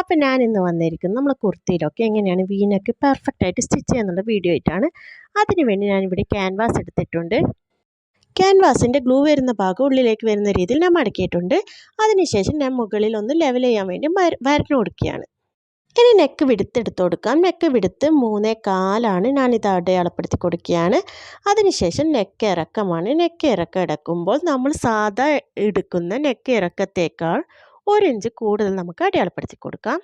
അപ്പം ഞാൻ ഇന്ന് വന്നിരിക്കുന്നത് നമ്മൾ കുർത്തിയിലൊക്കെ എങ്ങനെയാണ് വീനൊക്കെ പെർഫെക്റ്റ് ആയിട്ട് സ്റ്റിച്ച് ചെയ്യുന്നുള്ള വീഡിയോ ആയിട്ടാണ്. അതിനുവേണ്ടി ഞാനിവിടെ ക്യാൻവാസ് എടുത്തിട്ടുണ്ട്. ക്യാൻവാസിന്റെ ഗ്ലൂ വരുന്ന ഭാഗം ഉള്ളിലേക്ക് വരുന്ന രീതിയിൽ ഞാൻ മടക്കിയിട്ടുണ്ട്. അതിനുശേഷം ഞാൻ മുകളിൽ ഒന്ന് ലെവൽ ചെയ്യാൻ വേണ്ടി വരഞ്ഞു കൊടുക്കുകയാണ്. ഇനി നെക്ക് വിടുത്തെടുത്ത് കൊടുക്കാം. നെക്ക് വിടുത്ത് മൂന്നേ കാലാണ് ഞാനിത് അടയാളപ്പെടുത്തി കൊടുക്കുകയാണ്. അതിനുശേഷം നെക്ക് ഇറക്കമാണ്. നെക്ക് ഇറക്കം എടുക്കുമ്പോൾ നമ്മൾ സാധാ എടുക്കുന്ന നെക്ക് ഇറക്കത്തേക്കാൾ ഒരു ഇഞ്ച് കൂടുതൽ നമുക്ക് അടയാളപ്പെടുത്തി കൊടുക്കാം.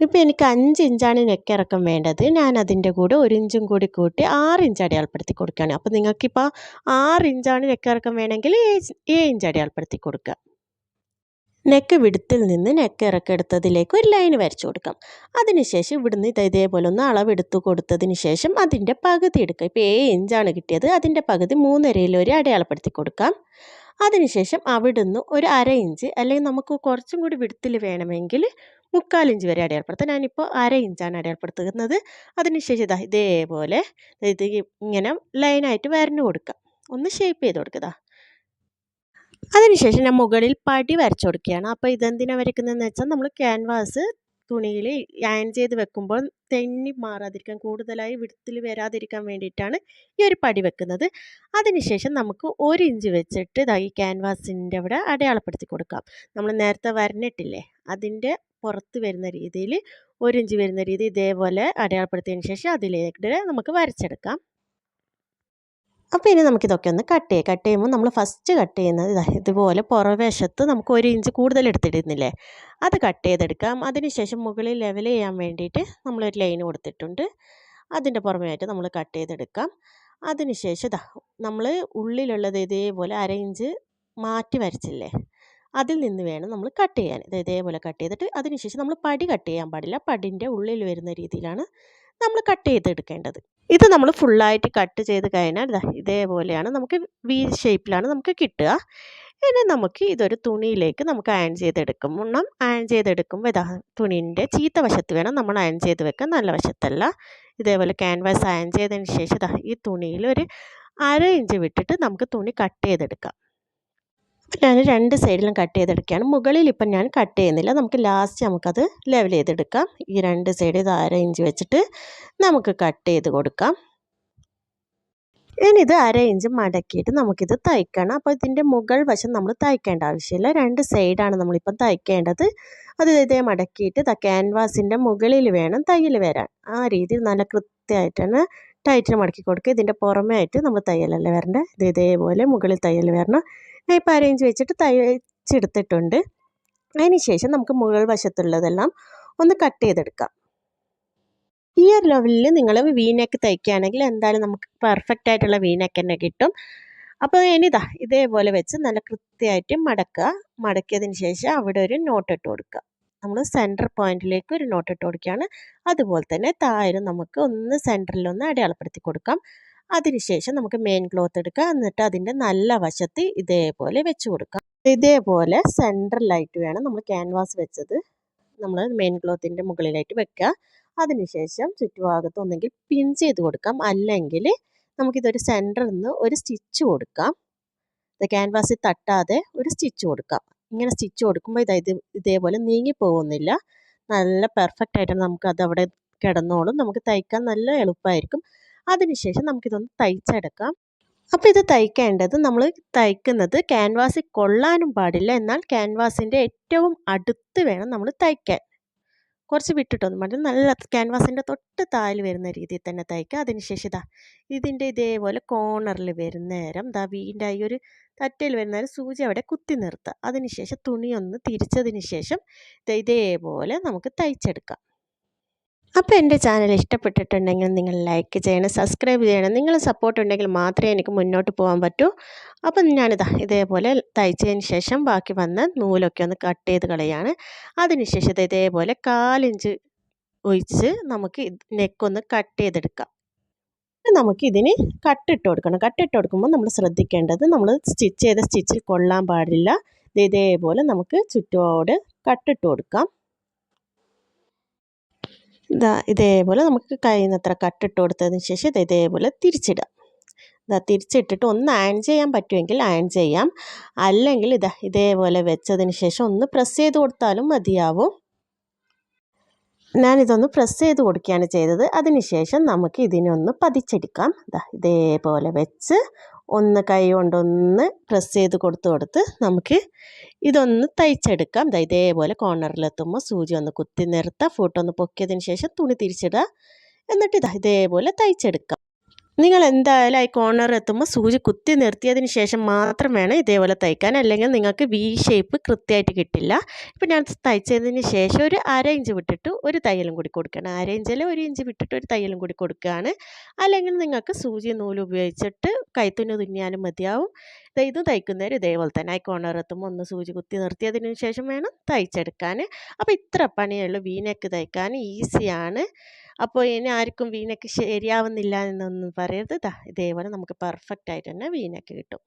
ഇപ്പോൾ എനിക്ക് അഞ്ച് ഇഞ്ചാണ് നെക്ക് ഇറക്കം വേണ്ടത്. ഞാൻ അതിന്റെ കൂടെ ഒരു ഇഞ്ചും കൂടി കൂട്ടി ആറ് ഇഞ്ച് അടയാളപ്പെടുത്തി കൊടുക്കുകയാണ്. അപ്പോൾ നിങ്ങൾക്കിപ്പോൾ ആറ് ഇഞ്ചാണ് നെക്ക് വേണമെങ്കിൽ ഏഴ് ഇഞ്ച് അടയാളപ്പെടുത്തി കൊടുക്കുക നെക്ക് വിടുത്തിൽ നിന്ന് നെക്ക് ഇറക്കെടുത്തതിലേക്ക് ഒരു ലൈൻ വരച്ചു കൊടുക്കാം. അതിനുശേഷം ഇവിടുന്ന് ഇത് ഇതേപോലെ ഒന്ന് അളവെടുത്തു കൊടുത്തതിന് ശേഷം അതിന്റെ പകുതി എടുക്കുക ഇപ്പോൾ ഏഴ് ഇഞ്ചാണ് കിട്ടിയത്. അതിന്റെ പകുതി മൂന്നരയിൽ ഒരു അടയാളപ്പെടുത്തി കൊടുക്കാം. അതിനുശേഷം അവിടുന്ന് ഒരു അര ഇഞ്ച് അല്ലെങ്കിൽ നമുക്ക് കുറച്ചും കൂടി വിടുത്തിൽ വേണമെങ്കിൽ മുക്കാൽ ഇഞ്ച് വരെ അടയാളപ്പെടുത്താം. ഞാനിപ്പോൾ അര ഇഞ്ചാണ് അടയാളപ്പെടുത്തുന്നത്. അതിനുശേഷം ഇതാ ഇതേപോലെ ഇത് ഇങ്ങനെ ലൈനായിട്ട് വരഞ്ഞു കൊടുക്കുക. ഒന്ന് ഷേപ്പ് ചെയ്ത് കൊടുക്കുക അതിനുശേഷം ഞാൻ മുകളിൽ പടി വരച്ചു കൊടുക്കുകയാണ്. അപ്പോൾ ഇതെന്തിനാണ് വരയ്ക്കുന്നതെന്ന് വെച്ചാൽ നമ്മൾ ക്യാൻവാസ് തുണിയിൽ അയൺ ചെയ്ത് വെക്കുമ്പോൾ തെന്നി മാറാതിരിക്കാൻ കൂടുതലായി വിടുത്തിൽ വരാതിരിക്കാൻ വേണ്ടിയിട്ടാണ് ഈ ഒരു പടി വെക്കുന്നത്. അതിനുശേഷം നമുക്ക് ഒരു ഇഞ്ച് വെച്ചിട്ട് ഇതാ ഈ ക്യാൻവാസിന്റെ അവിടെ അടയാളപ്പെടുത്തി കൊടുക്കാം. നമ്മൾ നേരത്തെ വരഞ്ഞിട്ടില്ലേ? അതിന്റെ പുറത്ത് വരുന്ന രീതിയിൽ ഒരു ഇഞ്ച് വരുന്ന രീതി ഇതേപോലെ അടയാളപ്പെടുത്തിയതിന് ശേഷം അതിലേക്ക് നമുക്ക് വരച്ചെടുക്കാം. അപ്പോൾ ഇനി നമുക്കിതൊക്കെ ഒന്ന് കട്ട് ചെയ്യാം. കട്ട് ചെയ്യുമ്പോൾ നമ്മൾ ഫസ്റ്റ് കട്ട് ചെയ്യുന്നത് ഇതാ ഇതുപോലെ പുറവശത്ത് നമുക്ക് ഒരു ഇഞ്ച് കൂടുതൽ എടുത്തിടുന്നില്ലേ? അത് കട്ട് ചെയ്തെടുക്കാം. അതിനുശേഷം മുകളിൽ ലെവൽ ചെയ്യാൻ വേണ്ടിയിട്ട് നമ്മളൊരു ലൈൻ കൊടുത്തിട്ടുണ്ട്. അതിന്റെ പുറമെയായിട്ട് നമ്മൾ കട്ട് ചെയ്തെടുക്കാം. അതിനുശേഷം ഇതാ നമ്മൾ ഉള്ളിലുള്ളത് ഇതേപോലെ അര ഇഞ്ച് മാറ്റി വരച്ചില്ലേ? അതിൽ നിന്ന് വേണം നമ്മൾ കട്ട് ചെയ്യാൻ. ഇത് ഇതേപോലെ കട്ട് ചെയ്തിട്ട് അതിനുശേഷം നമ്മൾ പടി കട്ട് ചെയ്യാൻ പാടില്ല. പടിന്റെ ഉള്ളിൽ വരുന്ന രീതിയിലാണ് നമ്മൾ കട്ട് ചെയ്തെടുക്കേണ്ടത്. ഇത് നമ്മൾ ഫുള്ളായിട്ട് കട്ട് ചെയ്ത് കഴിഞ്ഞാൽ ഇതേപോലെയാണ് നമുക്ക് വി ഷേപ്പിലാണ് നമുക്ക് കിട്ടുക. ഇനി നമുക്ക് ഇതൊരു തുണിയിലേക്ക് നമുക്ക് അയൺ ചെയ്തെടുക്കും. ഉണ്ണം അയൺ ചെയ്തെടുക്കുമ്പോൾ ഇതാ തുണീന്റെ ചീത്ത വശത്ത് വേണം നമ്മൾ അയൺ ചെയ്ത് വെക്കാൻ. നല്ല വശത്തല്ല. ഇതേപോലെ ക്യാൻവാസ് അയൺ ചെയ്തതിന് ശേഷം ഇതാ ഈ തുണിയിൽ ഒരു അര ഇഞ്ച് വിട്ടിട്ട് നമുക്ക് തുണി കട്ട് ചെയ്തെടുക്കാം. ഞാൻ രണ്ട് സൈഡിലും കട്ട് ചെയ്തെടുക്കുകയാണ്. മുകളിൽ ഇപ്പം ഞാൻ കട്ട് ചെയ്യുന്നില്ല. നമുക്ക് ലാസ്റ്റ് നമുക്കത് ലെവൽ ചെയ്തെടുക്കാം. ഈ രണ്ട് സൈഡ് ഇത് അര ഇഞ്ച് വെച്ചിട്ട് നമുക്ക് കട്ട് ചെയ്ത് കൊടുക്കാം. ഇനിയിത് അര ഇഞ്ച് മടക്കിയിട്ട് നമുക്കിത് തയ്ക്കണം. അപ്പോൾ ഇതിന്റെ മുകൾ വശം നമ്മൾ തയ്ക്കേണ്ട ആവശ്യമില്ല. രണ്ട് സൈഡാണ് നമ്മളിപ്പം തയ്ക്കേണ്ടത്. അത് ഇതേ മടക്കിയിട്ട് ക്യാൻവാസിന്റെ മുകളിൽ വേണം തയ്യൽ വരാൻ. ആ രീതിയിൽ നല്ല കൃത്യമായിട്ടാണ് ടൈറ്റിന് മടക്കി കൊടുക്കുക. ഇതിന്റെ പുറമേ ആയിട്ട് നമ്മൾ തയ്യലല്ല വരേണ്ടത്? ഇത് ഇതേപോലെ മുകളിൽ തയ്യൽ വരണം. ഇപ്പോൾ അരേഞ്ച് വെച്ചിട്ട് തയ്ച്ചെടുത്തിട്ടുണ്ട്. അതിന് ശേഷം നമുക്ക് മുകൾ വശത്തുള്ളതെല്ലാം ഒന്ന് കട്ട് ചെയ്തെടുക്കാം. ഈ ഒരു ലെവലിൽ നിങ്ങൾ വീനക്ക് തയ്ക്കുകയാണെങ്കിൽ എന്തായാലും നമുക്ക് പെർഫെക്റ്റ് ആയിട്ടുള്ള വീനക്ക് തന്നെ കിട്ടും. അപ്പോൾ ഇനിതാ ഇതേപോലെ വെച്ച് നല്ല കൃത്യമായിട്ട് മടക്കുക. മടക്കിയതിന് ശേഷം അവിടെ ഒരു നോട്ട് ഇട്ട് കൊടുക്കുക. നമ്മൾ സെന്റർ പോയിന്റിലേക്ക് ഒരു നോട്ട് ഇട്ട് കൊടുക്കുകയാണ്. അതുപോലെ തന്നെ താഴെ നമുക്ക് ഒന്ന് സെന്ററിലൊന്ന് അടയാളപ്പെടുത്തി കൊടുക്കാം. അതിനുശേഷം നമുക്ക് മെയിൻ ക്ലോത്ത് എടുക്കുക എന്നിട്ട് അതിന്റെ നല്ല വശത്ത് ഇതേപോലെ വെച്ച് കൊടുക്കാം. ഇതേപോലെ സെൻട്രലായിട്ട് വേണം നമ്മൾ ക്യാൻവാസ് വെച്ചത്. നമ്മൾ മെയിൻ ക്ലോത്തിന്റെ മുകളിലായിട്ട് വെക്കുക. അതിനുശേഷം ചുറ്റുഭാഗത്ത് ഒന്നെങ്കിൽ പിൻ ചെയ്ത് കൊടുക്കാം. അല്ലെങ്കിൽ നമുക്കിതൊരു സെന്ററിൽ നിന്ന് ഒരു സ്റ്റിച്ച് കൊടുക്കാം. ഇത് ക്യാൻവാസിൽ തട്ടാതെ ഒരു സ്റ്റിച്ച് കൊടുക്കാം. ഇങ്ങനെ സ്റ്റിച്ച് കൊടുക്കുമ്പോൾ ഇതായത് ഇതേപോലെ നീങ്ങി പോകുന്നില്ല. നല്ല പെർഫെക്റ്റ് ആയിട്ട് നമുക്കത് അവിടെ കിടന്നോളും. നമുക്ക് തയ്ക്കാൻ നല്ല എളുപ്പമായിരിക്കും. അതിനുശേഷം നമുക്കിതൊന്ന് തയ്ച്ചെടുക്കാം. അപ്പോൾ ഇത് തയ്ക്കേണ്ടത് നമ്മൾ തയ്ക്കുന്നത് ക്യാൻവാസിൽ കൊള്ളാനും പാടില്ല. എന്നാൽ ക്യാൻവാസിന്റെ ഏറ്റവും അടുത്ത് വേണം നമ്മൾ തയ്ക്കാൻ. കുറച്ച് വിട്ടിട്ടൊന്നും പാടില്ല. നല്ല ക്യാൻവാസിന്റെ തൊട്ട് താഴെ വരുന്ന രീതിയിൽ തന്നെ തയ്ക്കുക. അതിനുശേഷം ഇതാ ഇതിന്റെ ഇതേപോലെ കോർണറിൽ വരുന്ന നേരം ദാ വീന്റെ ഈ ഒരു തറ്റയിൽ വരുന്ന നേരം സൂചി അവിടെ കുത്തി നിർത്തുക അതിനുശേഷം തുണിയൊന്ന് തിരിച്ചതിന് ശേഷം ഇതേപോലെ നമുക്ക് തയ്ച്ചെടുക്കാം. അപ്പോൾ എന്റെ ചാനൽ ഇഷ്ടപ്പെട്ടിട്ടുണ്ടെങ്കിൽ നിങ്ങൾ ലൈക്ക് ചെയ്യണം സബ്സ്ക്രൈബ് ചെയ്യണം. നിങ്ങൾ സപ്പോർട്ട് ഉണ്ടെങ്കിൽ മാത്രമേ എനിക്ക് മുന്നോട്ട് പോകാൻ പറ്റൂ. അപ്പം ഞാനിതാ ഇതേപോലെ തയ്ച്ചതിന് ശേഷം ബാക്കി വന്ന നൂലൊക്കെ ഒന്ന് കട്ട് ചെയ്ത് കളയാണ്. അതിനുശേഷം ഇതേപോലെ കാലിഞ്ച് ഒഴിച്ച് നമുക്ക് നെക്കൊന്ന് കട്ട് ചെയ്തെടുക്കാം. നമുക്ക് ഇതിന് കട്ടിട്ട് കൊടുക്കണം. കട്ടിട്ട് കൊടുക്കുമ്പോൾ നമ്മൾ ശ്രദ്ധിക്കേണ്ടത് നമ്മൾ സ്റ്റിച്ച് ചെയ്ത സ്റ്റിച്ചിൽ കൊള്ളാൻ പാടില്ല. ഇതേപോലെ നമുക്ക് ചുറ്റോട് കട്ടിട്ട് കൊടുക്കാം. ഇതാ ഇതേപോലെ നമുക്ക് കഴിയുന്നത്ര കട്ടിട്ട് കൊടുത്തതിന് ശേഷം ഇത് ഇതേപോലെ തിരിച്ചിടാം ഇതാ തിരിച്ചിട്ടിട്ട് ഒന്ന് അയൺ ചെയ്യാൻ പറ്റുമെങ്കിൽ അയൺ ചെയ്യാം. അല്ലെങ്കിൽ ഇതാ ഇതേപോലെ വെച്ചതിന് ശേഷം ഒന്ന് പ്രസ് ചെയ്ത് കൊടുത്താലും മതിയാവും. ഞാനിതൊന്ന് പ്രസ് ചെയ്ത് കൊടുക്കുകയാണ് ചെയ്തത്. അതിനുശേഷം നമുക്ക് ഇതിനൊന്ന് പതിച്ചെടുക്കാം. ഇതേപോലെ വെച്ച് ഒന്ന് കൈ കൊണ്ടൊന്ന് പ്രസ് ചെയ്ത് കൊടുത്തു കൊടുത്ത് നമുക്ക് ഇതൊന്ന് തയ്ച്ചെടുക്കാം. ദാ ഇതേപോലെ കോർണറിലെത്തുമ്പോൾ സൂചി ഒന്ന് കുത്തി നിർത്തുക ഫൂട്ടൊന്ന് പൊക്കിയതിന് ശേഷം തുണി തിരിച്ചിടുക. എന്നിട്ട് ഇതാ ഇതേപോലെ തയ്ച്ചെടുക്കാം. നിങ്ങൾ എന്തായാലും ഈ കോർണർ എത്തുമ്പോൾ സൂചി കുത്തി നിർത്തിയതിന് ശേഷം മാത്രം വേണം ഇതേപോലെ തയ്ക്കാൻ. അല്ലെങ്കിൽ നിങ്ങൾക്ക് വി ഷേപ്പ് കൃത്യമായിട്ട് കിട്ടില്ല. ഇപ്പം ഞാൻ തയ്ച്ചതിന് ശേഷം ഒരു അര ഇഞ്ച് വിട്ടിട്ട് ഒരു തയ്യലും കൂടി കൊടുക്കണം. അര ഇഞ്ചിൽ ഒരു ഇഞ്ച് വിട്ടിട്ട് ഒരു തയ്യലും കൂടി കൊടുക്കുകയാണ്. അല്ലെങ്കിൽ നിങ്ങൾക്ക് സൂചി നൂൽ ഉപയോഗിച്ചിട്ട് കൈത്തുന്നു തുന്നിയാലും മതിയാവും. ഇത് തയ്ക്കുന്നവർ ഇതേപോലെ തന്നെ ഈ കോർണർ എത്തുമ്പോൾ ഒന്ന് സൂചി കുത്തി നിർത്തിയതിന് ശേഷം വേണം തയ്ച്ചെടുക്കാൻ. അപ്പോൾ ഇത്ര പണിയുള്ളൂ വീനക്ക് തയ്ക്കാൻ ഈസിയാണ് അപ്പോൾ ഇനി ആർക്കും വീനക്ക് ശരിയാവുന്നില്ല എന്നൊന്നും പറയരുത്. ദാ ഇതേപോലെ നമുക്ക് പെർഫെക്റ്റ് ആയിട്ട് തന്നെ വീനക്ക് കിട്ടും.